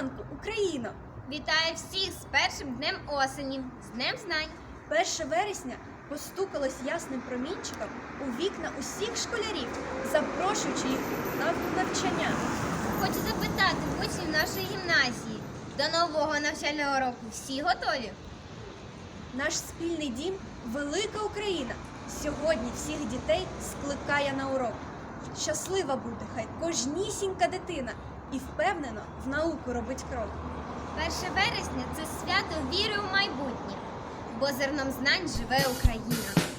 ранку, Україно! Вітаю всіх з першим днем осені, з Днем знань. 1 вересня постукалось ясним промінчиком у вікна усіх школярів, запрошуючи їх на навчання. Хочу запитати учнів нашої гімназії. До нового навчального року всі готові? Наш спільний дім велика Україна. Сьогодні всіх дітей скликає на урок. Щаслива буде хай кожнісінька дитина і впевнено в науку робить крок. 1 вересня це свято віри у майбутнє, бо зерном знань живе Україна.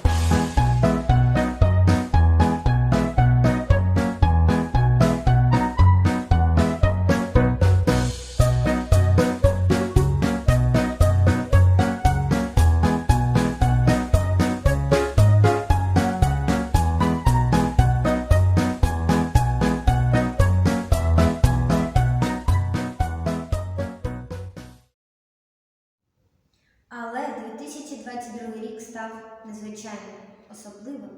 Але 2022 рік став незвичайним, особливим.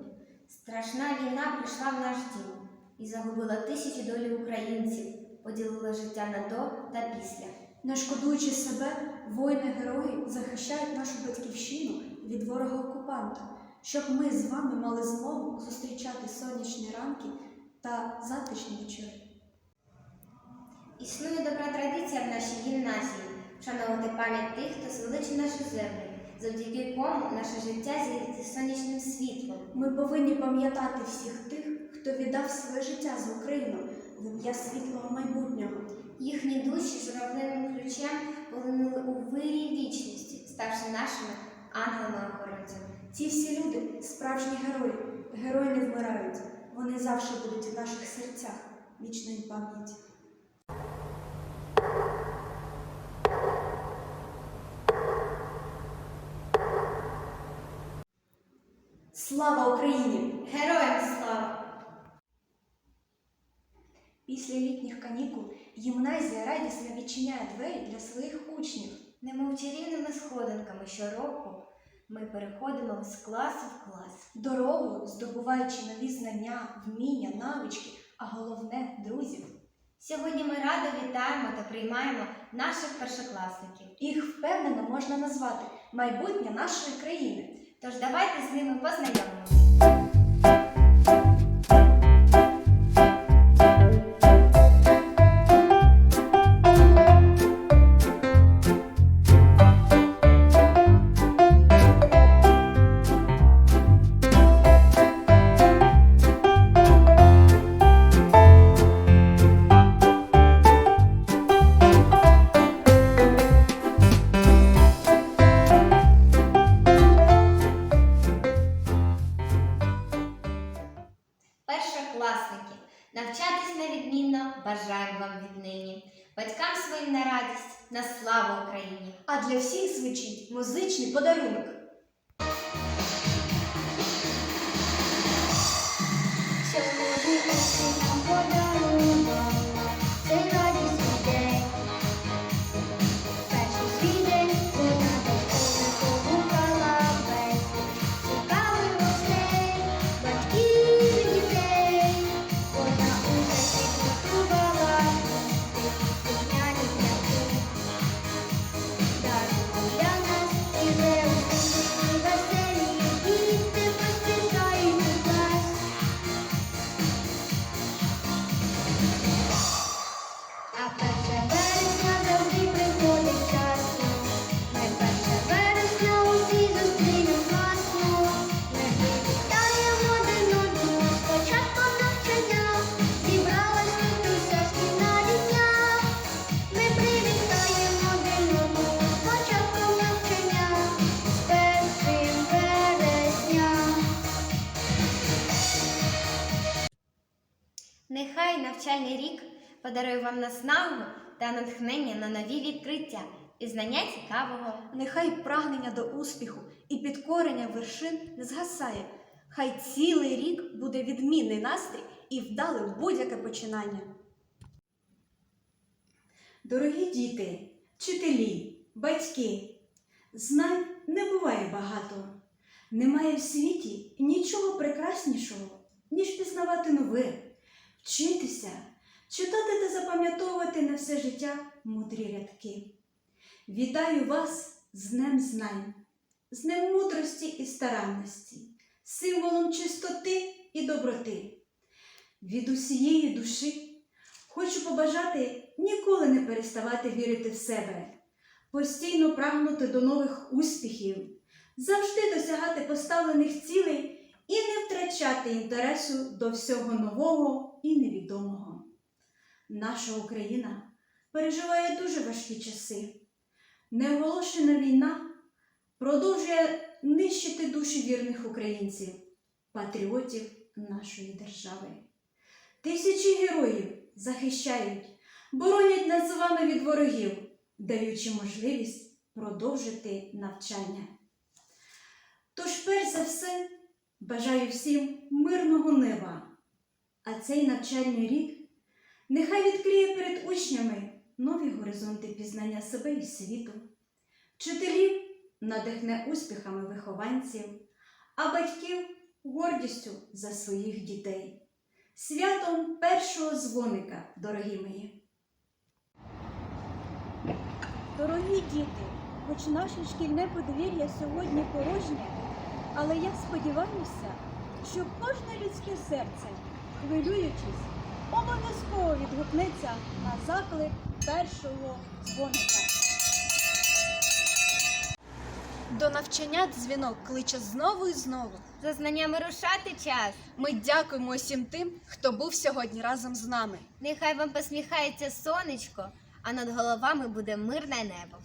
Страшна війна прийшла в наш дім і загубила тисячі долі українців, поділила життя на до та після. Не шкодуючи себе, воїни-герої захищають нашу батьківщину від ворога окупанта, щоб ми з вами мали змогу зустрічати сонячні ранки та затишні вечори. Існує добра традиція в нашій гімназії вшановувати пам'ять тих, хто звеличив нашу землю, завдяки кому наше життя зігріти сонячним світлом. Ми повинні пам'ятати всіх тих, хто віддав своє життя за Україну в ім'я світлого майбутнього. Їхні душі журавлиним ключем полинули у вирій вічності, ставши нашими ангелами-охоронцями. Ці всі люди справжні герої. Герої не вмирають. Вони завжди будуть в наших серцях. Вічна їм Слава Україні! Героям слава! Після літніх канікул гімназія радісно відчиняє двері для своїх учнів. Немов чарівними сходинками щороку ми переходимо з класу в клас. Дорогою здобуваючи нові знання, вміння, навички, а головне друзів. Сьогодні ми радо вітаємо та приймаємо наших першокласників. Їх впевнено можна назвати майбутнє нашої країни. Тож давайте з ними познайомимося. Своїм на радість, на славу Україні. А для всіх звучить музичний подарунок. Нехай навчальний рік подарує вам наснагу та натхнення на нові відкриття і знання цікавого. Нехай прагнення до успіху і підкорення вершин не згасає. Хай цілий рік буде відмінний настрій і вдале будь-яке починання. Дорогі діти, вчителі, батьки, знань не буває багато. Немає в світі нічого прекраснішого, ніж пізнавати нове, вчитися, читати та запам'ятовувати на все життя мудрі рядки. Вітаю вас з Днем Знань, з Днем мудрості і старанності, символом чистоти і доброти. Від усієї душі хочу побажати ніколи не переставати вірити в себе, постійно прагнути до нових успіхів, завжди досягати поставлених цілей і не втрачати інтересу до всього нового і невідомого. Наша Україна переживає дуже важкі часи. Неоголошена війна продовжує нищити душі вірних українців, патріотів нашої держави. Тисячі героїв захищають, боронять нас з вами від ворогів, даючи можливість продовжити навчання. Тож, перш за все, бажаю всім мирного неба, а цей навчальний рік нехай відкриє перед учнями нові горизонти пізнання себе і світу, вчителів надихне успіхами вихованців, а батьків гордістю за своїх дітей. Святом першого дзвоника, дорогі мої! Дорогі діти, хоч наше шкільне подвір'я сьогодні порожнє, але я сподіваюся, що кожне людське серце, хвилюючись, обов'язково відгукнеться на заклик першого дзвоника. До навчання дзвінок кличе знову і знову. За знаннями рушати час. Ми дякуємо усім тим, хто був сьогодні разом з нами. Нехай вам посміхається сонечко, а над головами буде мирне небо.